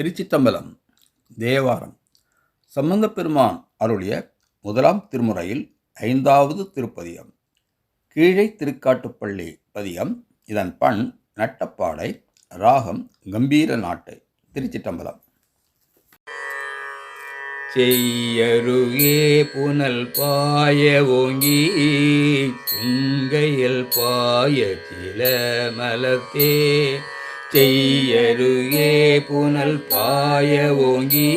திருச்சித்தம்பலம் தேவாரம். சம்பந்த பெருமான் அருளிய முதலாம் திருமுறையில் ஐந்தாவது திருப்பதியம். கீழே திருக்காட்டுப்பள்ளி பதியம். இதன் பண் நட்டப்பாடை ராகம் கம்பீர நாட்டை. திருச்சிட்டம்பலம் செய்யருகே புனல் பாய ஓங்கி சிங்கையில் பாய சில மலத்தே செய்யருகே புனல் பாய ஓங்கி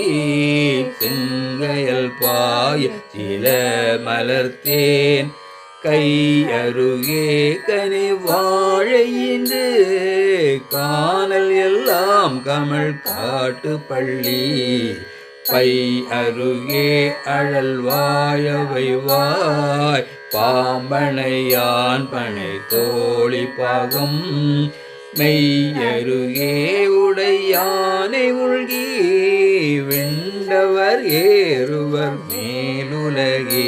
செங்கையல் பாய சில மலர்த்தேன். கையருகே கனி வாழையின்று காணல் எல்லாம் கமல் காட்டு பள்ளி. பை அருகே அழல் வாயவை வாய் பாம்பனையான் பனை தோழி பாகம். மெய்யருகே உடையானை உள்கி விண்டவர் ஏறுவர் மேலுலகே.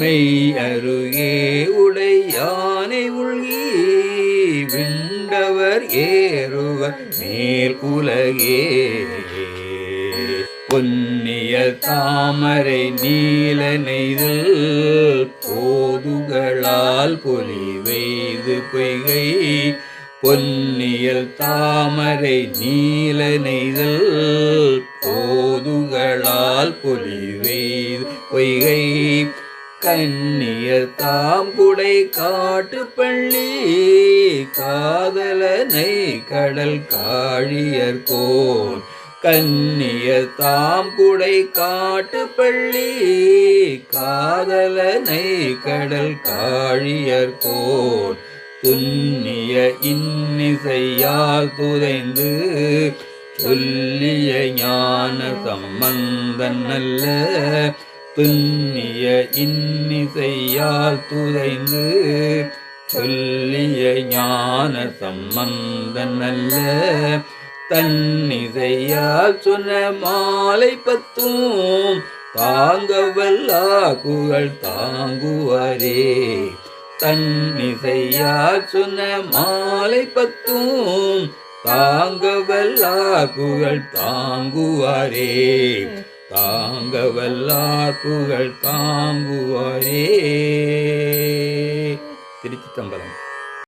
மெய்யருகே உடையானை உள்கி விண்டவர் ஏறுவர் மேல் உலகே பொன்னிய தாமரை நீல நெய்தல் போதுகளால் பொலிவெய்து பொய்கை. பொன்னியல் தாமரை நீல நெய்தல் போதுகளால் பொலி பொய்கை. கண்ணியர் தாம்புடை காட்டு பள்ளி காதலனை கடல் காழியர் கோன் கண்ணியர் தாம்புடை காட்டு பள்ளி காதலனை கடல் காழியர் கோன் துன்னிய இன்னிசையால் துதைந்து சொல்லிய ஞான சம்பந்தன் அல்ல துன்னிய இன்னிசையால் துதைந்து சொல்லிய ஞான சம்பந்தன் அல்ல. தன்னிசையால் சொன்ன மாலை பத்தும் தாங்க வல்லா புகழ் தாங்குவாரே. தன்னிசையா சொன்ன மாலை பத்தும் தாங்க வல்லா புகழ் தாங்குவாரே. தாங்க வல்லார் புகழ் தாங்குவாரே. திருச்சித்தம்பலம்